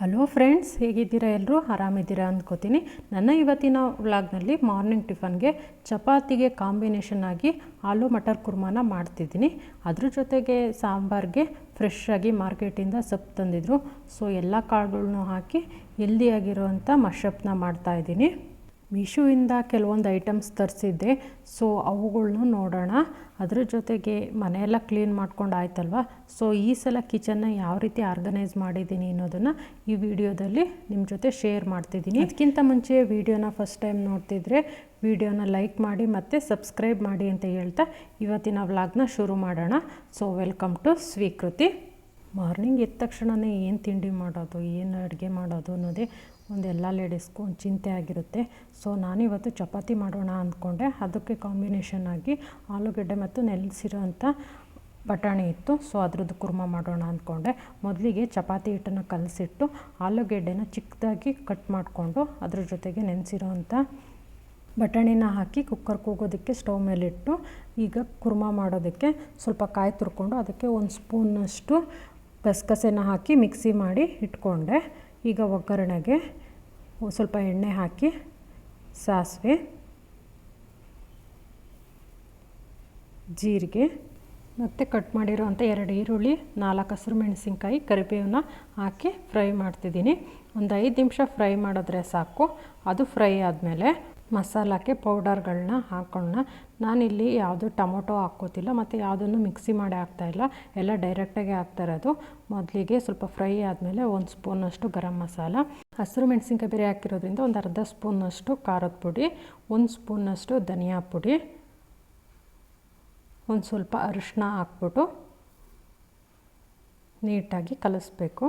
Hello friends ಹೇಗಿದ್ದೀರಾ ಎಲ್ಲರೂ ಆರಾಮಿದ್ದೀರಾ ಅಂದ್ಕೋತೀನಿ. ನನ್ನ ಇವತ್ತಿನ ವ್ಲಾಗ್ನಲ್ಲಿ ಮಾರ್ನಿಂಗ್ ಟಿಫನ್ಗೆ ಚಪಾತಿಗೆ ಕಾಂಬಿನೇಷನ್ ಆಗಿ ಆಲೂ ಮಟರ್ ಕುರ್ಮಾನ ಮಾಡ್ತಿದ್ದೀನಿ. ಅದ್ರ ಜೊತೆಗೆ ಸಾಂಬಾರ್ಗೆ ಫ್ರೆಶ್ ಆಗಿ ಮಾರ್ಕೆಟಿಂದ ಸೊಪ್ಪು ತಂದಿದ್ರು. ಸೊ ಎಲ್ಲ ಕಾಳುಗಳ್ನೂ ಹಾಕಿ ಹೆಲ್ದಿಯಾಗಿರುವಂಥ ಮಶಪ್ನ ಮಾಡ್ತಾಯಿದ್ದೀನಿ ಮೀಶೋಯಿಂದ ಕೆಲವೊಂದು ಐಟಮ್ಸ್ ತರಿಸಿದ್ದೆ. ಸೊ ಅವುಗಳನ್ನೂ ನೋಡೋಣ. ಅದರ ಜೊತೆಗೆ ಮನೆಯೆಲ್ಲ ಕ್ಲೀನ್ ಮಾಡ್ಕೊಂಡು ಆಯ್ತಲ್ವ ಸೊ ಈ ಸಲ ಕಿಚನ್ನ ಯಾವ ರೀತಿ ಆರ್ಗನೈಸ್ ಮಾಡಿದ್ದೀನಿ ಅನ್ನೋದನ್ನು ಈ ವಿಡಿಯೋದಲ್ಲಿ ನಿಮ್ಮ ಜೊತೆ ಶೇರ್ ಮಾಡ್ತಿದ್ದೀನಿ. ಅದಕ್ಕಿಂತ ಮುಂಚೆ ವಿಡಿಯೋನ ಫಸ್ಟ್ ಟೈಮ್ ನೋಡ್ತಿದ್ರೆ ವಿಡಿಯೋನ ಲೈಕ್ ಮಾಡಿ ಮತ್ತು ಸಬ್ಸ್ಕ್ರೈಬ್ ಮಾಡಿ ಅಂತ ಹೇಳ್ತಾ ಇವತ್ತಿನ ವ್ಲಾಗ್ನ ಶುರು ಮಾಡೋಣ. So welcome to Swikruti morning ಎದ್ದ ತಕ್ಷಣವೇ ಏನು ತಿಂಡಿ ಮಾಡೋದು, ಏನು ಅಡುಗೆ ಮಾಡೋದು ಅನ್ನೋದೇ ಒಂದು ಎಲ್ಲ ಲೇಡೀಸ್ಗೂ ಒಂದು ಚಿಂತೆ ಆಗಿರುತ್ತೆ. ಸೊ, ನಾನಿವತ್ತು ಚಪಾತಿ ಮಾಡೋಣ ಅಂದ್ಕೊಂಡೆ. ಅದಕ್ಕೆ ಕಾಂಬಿನೇಷನ್ ಆಗಿ ಆಲೂಗಡ್ಡೆ ಮತ್ತು ನೆಲೆಸಿರೋಂಥ ಬಟಾಣಿ ಇತ್ತು. ಸೊ, ಅದ್ರದ್ದು ಕುರ್ಮ ಮಾಡೋಣ ಅಂದ್ಕೊಂಡೆ. ಮೊದಲಿಗೆ ಚಪಾತಿ ಹಿಟ್ಟನ್ನು ಕಲಸಿಟ್ಟು ಆಲೂಗೆಡ್ಡೆನ ಚಿಕ್ಕದಾಗಿ ಕಟ್ ಮಾಡಿಕೊಂಡು ಅದ್ರ ಜೊತೆಗೆ ನೆನೆಸಿರೋಂಥ ಬಟಾಣಿನ ಹಾಕಿ ಕುಕ್ಕರ್ ಕೂಗೋದಕ್ಕೆ ಸ್ಟವ್ ಮೇಲಿಟ್ಟು ಈಗ ಕುರ್ಮ ಮಾಡೋದಕ್ಕೆ ಸ್ವಲ್ಪ ಕಾಯಿ ತುರ್ಕೊಂಡು ಅದಕ್ಕೆ ಒಂದು ಸ್ಪೂನಷ್ಟು ಗಸಗಸೆನ ಹಾಕಿ ಮಿಕ್ಸಿ ಮಾಡಿ ಇಟ್ಕೊಂಡೆ. ಈಗ ಒಗ್ಗರಣೆಗೆ ಸ್ವಲ್ಪ ಎಣ್ಣೆ ಹಾಕಿ ಸಾಸಿವೆ, ಜೀರಿಗೆ ಮತ್ತು ಕಟ್ ಮಾಡಿರುವಂಥ ಎರಡು ಈರುಳ್ಳಿ, ನಾಲ್ಕು ಹಸಿರು ಮೆಣಸಿನ್ಕಾಯಿ, ಕರಿಬೇವನ್ನ ಹಾಕಿ ಫ್ರೈ ಮಾಡ್ತಿದ್ದೀನಿ. ಒಂದು ಐದು ನಿಮಿಷ ಫ್ರೈ ಮಾಡಿದ್ರೆ ಸಾಕು. ಅದು ಫ್ರೈ ಆದಮೇಲೆ ಮಸಾಲಕ್ಕೆ ಪೌಡರ್ಗಳನ್ನ ಹಾಕೋಣ ನಾನಿಲ್ಲಿ ಯಾವುದು ಟೊಮೊಟೊ ಹಾಕ್ಕೋತಿಲ್ಲ, ಮತ್ತು ಯಾವುದನ್ನು ಮಿಕ್ಸಿ ಮಾಡಿ ಹಾಕ್ತಾಯಿಲ್ಲ ಎಲ್ಲ ಡೈರೆಕ್ಟಾಗಿ ಹಾಕ್ತಾ ಇರೋದು. ಮೊದಲಿಗೆ ಸ್ವಲ್ಪ ಫ್ರೈ ಆದಮೇಲೆ ಒಂದು ಸ್ಪೂನಷ್ಟು ಗರಂ ಮಸಾಲ. ಹಸಿರು ಮೆಣಸಿನ್ಕಾಯಿ ಬೇರೆ ಹಾಕಿರೋದ್ರಿಂದ ಒಂದು ಅರ್ಧ ಸ್ಪೂನಷ್ಟು ಖಾರದ ಪುಡಿ, ಒಂದು ಸ್ಪೂನಷ್ಟು ಧನಿಯಾ ಪುಡಿ, ಒಂದು ಸ್ವಲ್ಪ ಅರಿಶಿನ ಹಾಕ್ಬಿಟ್ಟು ನೀಟಾಗಿ ಕಲಿಸ್ಬೇಕು.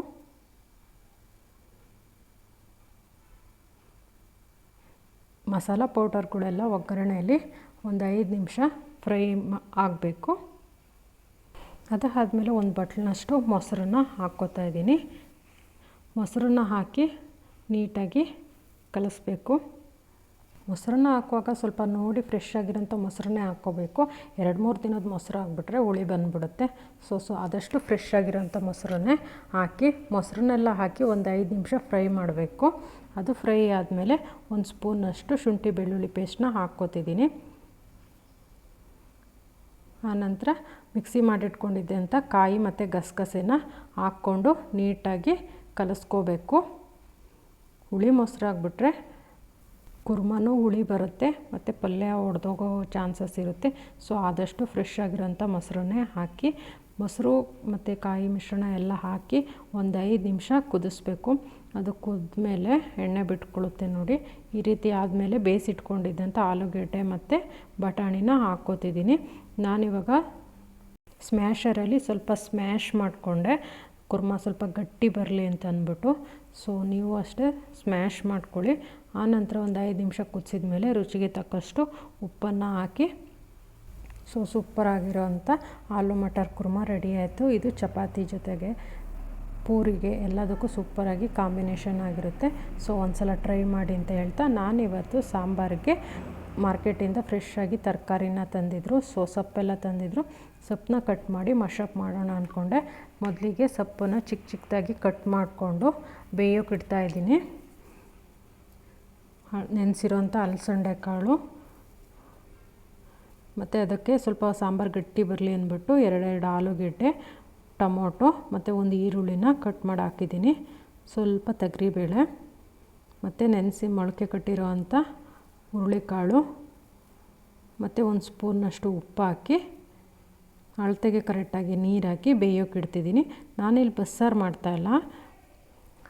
ಮಸಾಲ ಪೌಡರ್ಗಳೆಲ್ಲ ಒಗ್ಗರಣೆಯಲ್ಲಿ ಒಂದು ಐದು ನಿಮಿಷ ಫ್ರೈ ಆಗಬೇಕು. ಅದಾದಮೇಲೆ ಒಂದು ಬಟ್ಲಿನಷ್ಟು ಮೊಸರನ್ನ ಹಾಕ್ಕೋತಾ ಇದ್ದೀನಿ. ಮೊಸರನ್ನ ಹಾಕಿ ನೀಟಾಗಿ ಕಲಿಸ್ಬೇಕು. ಮೊಸರನ್ನ ಹಾಕುವಾಗ ಸ್ವಲ್ಪ ನೋಡಿ ಫ್ರೆಶ್ ಆಗಿರೋಂಥ ಮೊಸರನ್ನೇ ಹಾಕ್ಕೋಬೇಕು. ಎರಡು ಮೂರು ದಿನದ ಮೊಸರು ಹಾಕ್ಬಿಟ್ರೆ ಹುಳಿ ಬಂದುಬಿಡುತ್ತೆ. ಸೊ ಸೊ ಆದಷ್ಟು ಫ್ರೆಶ್ ಆಗಿರೋಂಥ ಮೊಸರನ್ನೇ ಹಾಕಿ ಮೊಸರನ್ನೆಲ್ಲ ಹಾಕಿ ಒಂದು ಐದು ನಿಮಿಷ ಫ್ರೈ ಮಾಡಬೇಕು. ಅದು ಫ್ರೈ ಆದಮೇಲೆ ಒಂದು ಸ್ಪೂನಷ್ಟು ಶುಂಠಿ ಬೆಳ್ಳುಳ್ಳಿ ಪೇಸ್ಟ್ನ ಹಾಕ್ಕೋತಿದ್ದೀನಿ. ಆನಂತರ ಮಿಕ್ಸಿ ಮಾಡಿಟ್ಕೊಂಡಿದ್ದಂಥ ಕಾಯಿ ಮತ್ತು ಗಸಗಸೆನ ಹಾಕ್ಕೊಂಡು ನೀಟಾಗಿ ಕಲಸ್ಕೋಬೇಕು. ಹುಳಿ ಮೊಸರು ಹಾಕ್ಬಿಟ್ರೆ ಕುರ್ಮನೂ ಹುಳಿ ಬರುತ್ತೆ, ಮತ್ತು ಪಲ್ಯ ಒಡೆದೋಗೋ ಚಾನ್ಸಸ್ ಇರುತ್ತೆ. ಸೊ ಆದಷ್ಟು ಫ್ರೆಶ್ ಆಗಿರೋಂಥ ಮೊಸರನ್ನೇ ಹಾಕಿ, ಮೊಸರು ಮತ್ತು ಕಾಯಿ ಮಿಶ್ರಣ ಎಲ್ಲ ಹಾಕಿ ಒಂದು ಐದು ನಿಮಿಷ ಕುದಿಸ್ಬೇಕು. ಅದು ಕುದ್ಮೇಲೆ ಎಣ್ಣೆ ಬಿಟ್ಕೊಳ್ಳುತ್ತೆ ನೋಡಿ. ಈ ರೀತಿ ಆದಮೇಲೆ ಬೇಯಿಸಿಟ್ಕೊಂಡಿದ್ದಂಥ ಆಲೂಗೆಡ್ಡೆ ಮತ್ತು ಬಟಾಣಿನ ಹಾಕ್ಕೋತಿದ್ದೀನಿ. ನಾನಿವಾಗ ಸ್ಮ್ಯಾಷರಲ್ಲಿ ಸ್ವಲ್ಪ ಸ್ಮ್ಯಾಶ್ ಮಾಡಿಕೊಂಡೆ. ಕುರ್ಮ ಸ್ವಲ್ಪ ಗಟ್ಟಿ ಬರಲಿ ಅಂತ ಅಂದ್ಬಿಟ್ಟು. ಸೊ, ನೀವು ಅಷ್ಟೇ ಸ್ಮ್ಯಾಶ್ ಮಾಡ್ಕೊಳ್ಳಿ. ಆನಂತರ ಒಂದು ಐದು ನಿಮಿಷ ಕುದಿಸಿದ ಮೇಲೆ ರುಚಿಗೆ ತಕ್ಕಷ್ಟು ಉಪ್ಪನ್ನು ಹಾಕಿ. ಸೊ ಸೂಪರಾಗಿರೋ ಅಂಥ ಆಲೂ ಮಟರ್ ಕುರ್ಮ ರೆಡಿ ಆಯಿತು. ಇದು ಚಪಾತಿ ಜೊತೆಗೆ. ಪೂರಿಗೆ ಎಲ್ಲದಕ್ಕೂ ಸೂಪರಾಗಿ ಕಾಂಬಿನೇಷನ್ ಆಗಿರುತ್ತೆ. ಸೊ ಒಂದು ಸಲ ಟ್ರೈ ಮಾಡಿ ಅಂತ ಹೇಳ್ತಾ ನಾನಿವತ್ತು ಸಾಂಬಾರಿಗೆ ಮಾರ್ಕೆಟಿಂದ ಫ್ರೆಶ್ ಆಗಿ ತರಕಾರಿನ ತಂದಿದ್ರು. ಸೊ ಸೊಪ್ಪೆಲ್ಲ ತಂದಿದ್ರು. ಸೊಪ್ಪನ್ನ ಕಟ್ ಮಾಡಿ ಮಶಪ್ ಮಾಡೋಣ ಅಂದ್ಕೊಂಡೆ ಮೊದಲಿಗೆ ಸೊಪ್ಪನ್ನು ಚಿಕ್ಕ ಚಿಕ್ಕದಾಗಿ ಕಟ್ ಮಾಡಿಕೊಂಡು ಬೇಯೋಕೆ ಇಡ್ತಾಯಿದ್ದೀನಿ ನೆನೆಸಿರೋಂಥ ಅಲಸಂಡೆ ಕಾಳು. ಮತ್ತು ಅದಕ್ಕೆ ಸ್ವಲ್ಪ ಸಾಂಬಾರು ಗಟ್ಟಿ ಬರಲಿ ಅಂದ್ಬಿಟ್ಟು ಎರಡೆರಡು ಆಲೂಗೆಡ್ಡೆ. ಟೊಮೊಟೊ ಮತ್ತು ಒಂದು ಈರುಳ್ಳಿನ ಕಟ್ ಮಾಡಿ ಹಾಕಿದ್ದೀನಿ. ಸ್ವಲ್ಪ ತೊಗರಿಬೇಳೆ ಮತ್ತು ನೆನೆಸಿ ಮೊಳಕೆ ಕಟ್ಟಿರೋ ಅಂಥ ಹುರುಳಿಕಾಳು ಮತ್ತು ಒಂದು ಸ್ಪೂನಷ್ಟು ಉಪ್ಪು ಹಾಕಿ ಅಳತೆಗೆ ಕರೆಕ್ಟಾಗಿ ನೀರು ಹಾಕಿ ಬೇಯೋಕೆ ಇಡ್ತಿದ್ದೀನಿ. ನಾನಿಲ್ಲಿ ಬಸ್ಸಾರು ಮಾಡ್ತಾಯಿಲ್ಲ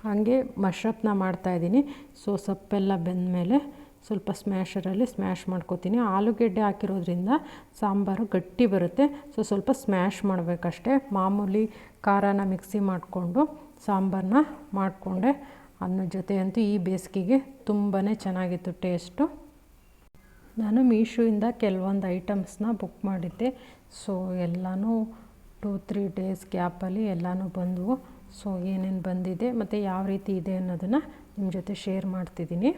ಹಾಗೆ ಮಶ್ರಪ್ನ ಮಾಡ್ತಾಯಿದ್ದೀನಿ ಸೊ ಸೊಪ್ಪೆಲ್ಲ ಬೆಂದಮೇಲೆ ಸ್ವಲ್ಪ ಸ್ಮ್ಯಾಷರಲ್ಲಿ ಸ್ಮ್ಯಾಶ್ ಮಾಡ್ಕೋತೀನಿ. ಆಲೂಗೆಡ್ಡೆ ಹಾಕಿರೋದ್ರಿಂದ ಸಾಂಬಾರು ಗಟ್ಟಿ ಬರುತ್ತೆ. ಸೊ ಸ್ವಲ್ಪ ಸ್ಮ್ಯಾಶ್ ಮಾಡಬೇಕಷ್ಟೆ. ಮಾಮೂಲಿ ಖಾರನ ಮಿಕ್ಸಿ ಮಾಡಿಕೊಂಡು ಸಾಂಬಾರನ್ನ ಮಾಡಿಕೊಂಡೆ. ಅನ್ನ ಜೊತೆ ಅಂತೂ ಈ ಬೇಸಿಗೆಗೆ ತುಂಬಾ ಚೆನ್ನಾಗಿತ್ತು ಟೇಸ್ಟು ನಾನು ಮೀಶೋಯಿಂದ ಕೆಲವೊಂದು ಐಟಮ್ಸ್ನ ಬುಕ್ ಮಾಡಿದ್ದೆ. ಸೊ ಎಲ್ಲನೂ ಟೂ ತ್ರೀ ಡೇಸ್ ಗ್ಯಾಪಲ್ಲಿ ಎಲ್ಲನೂ ಬಂದವು. ಸೊ ಏನೇನು ಬಂದಿದೆ ಮತ್ತು ಯಾವ ರೀತಿ ಇದೆ ಅನ್ನೋದನ್ನು ನಿಮ್ಮ ಜೊತೆ ಶೇರ್ ಮಾಡ್ತಿದ್ದೀನಿ.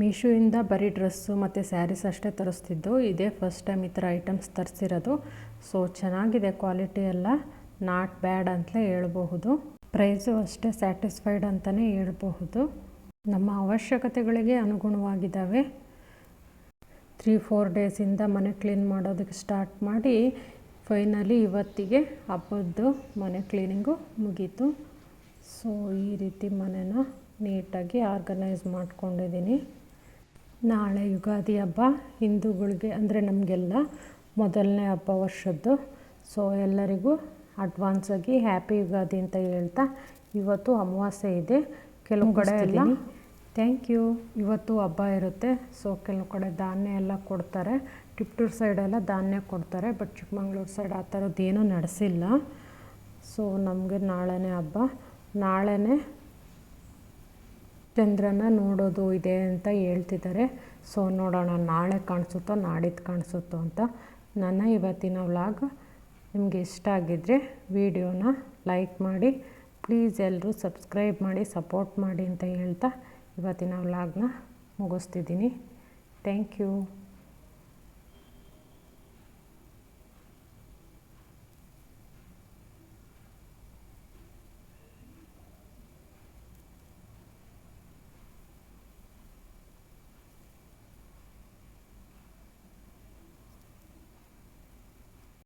ಮೀಶೋಯಿಂದ ಬರೀ ಡ್ರೆಸ್ಸು ಮತ್ತು ಸ್ಯಾರೀಸ್ ಅಷ್ಟೇ ತರಿಸ್ತಿದ್ದು. ಇದೇ ಫಸ್ಟ್ ಟೈಮ್ ಈ ಥರ ಐಟಮ್ಸ್ ತರಿಸಿರೋದು. ಸೊ ಚೆನ್ನಾಗಿದೆ ಕ್ವಾಲಿಟಿ ಎಲ್ಲ. ನಾಟ್ ಬ್ಯಾಡ್ ಅಂತಲೇ ಹೇಳ್ಬಹುದು. ಪ್ರೈಸು ಅಷ್ಟೇ ಸ್ಯಾಟಿಸ್ಫೈಡ್ ಅಂತಲೇ ಹೇಳಬಹುದು. ನಮ್ಮ ಅವಶ್ಯಕತೆಗಳಿಗೆ ಅನುಗುಣವಾಗಿದ್ದಾವೆ. ತ್ರೀ ಫೋರ್ ಡೇಸಿಂದ ಮನೆ ಕ್ಲೀನ್ ಮಾಡೋದಕ್ಕೆ ಸ್ಟಾರ್ಟ್ ಮಾಡಿ ಫೈನಲಿ ಇವತ್ತಿಗೆ ಹಬ್ಬದ್ದು ಮನೆ ಕ್ಲೀನಿಂಗು ಮುಗೀತು. ಸೊ ಈ ರೀತಿ ಮನೆನ ನೀಟಾಗಿ ಆರ್ಗನೈಸ್ ಮಾಡ್ಕೊಂಡಿದ್ದೀನಿ. ನಾಳೆ ಯುಗಾದಿ ಹಬ್ಬ ಹಿಂದೂಗಳಿಗೆ ಅಂದರೆ ನಮಗೆಲ್ಲ ಮೊದಲನೇ ಹಬ್ಬ ವರ್ಷದ್ದು. ಸೊ ಎಲ್ಲರಿಗೂ ಅಡ್ವಾನ್ಸಾಗಿ ಹ್ಯಾಪಿ ಯುಗಾದಿ ಅಂತ ಹೇಳ್ತಾ ಇವತ್ತು ಅಮಾವಾಸ್ಯೆ ಇದೆ. ಕೆಲವು ಕಡೆ ಎಲ್ಲ ಥ್ಯಾಂಕ್ ಯು ಇವತ್ತು ಹಬ್ಬ ಇರುತ್ತೆ. ಸೊ ಕೆಲವು ಕಡೆ ಧಾನ್ಯ ಎಲ್ಲ ಕೊಡ್ತಾರೆ. ಟಿಪ್ಟೂರು ಸೈಡೆಲ್ಲ ಧಾನ್ಯ ಕೊಡ್ತಾರೆ ಬಟ್ ಚಿಕ್ಕಮಂಗ್ಳೂರು ಸೈಡ್ ಆ ಥರದ್ದೇನೂ ನಡೆಸಿಲ್ಲ. ಸೊ ನಮಗೆ ನಾಳೆನೇ ಹಬ್ಬ. ನಾಳೆನೇ ಚಂದ್ರನ ನೋಡೋದು ಇದೆ ಅಂತ ಹೇಳ್ತಿದ್ದಾರೆ. ಸೊ ನೋಡೋಣ, ನಾಳೆ ಕಾಣಿಸುತ್ತೋ, ನಾಡಿದ್ದು ಕಾಣಿಸುತ್ತೋ ಅಂತ. ನನ್ನ ಇವತ್ತಿನ ವ್ಲಾಗ್ ನಿಮಗೆ ಇಷ್ಟ ಆಗಿದ್ದರೆ ವಿಡಿಯೋನ ಲೈಕ್ ಮಾಡಿ, ಪ್ಲೀಸ್ ಎಲ್ಲರೂ ಸಬ್ಸ್ಕ್ರೈಬ್ ಮಾಡಿ, ಸಪೋರ್ಟ್ ಮಾಡಿ ಅಂತ ಹೇಳ್ತಾ ಇವತ್ತಿನ ವ್ಲಾಗ್ನ ಮುಗಿಸ್ತಿದ್ದೀನಿ. Thank you.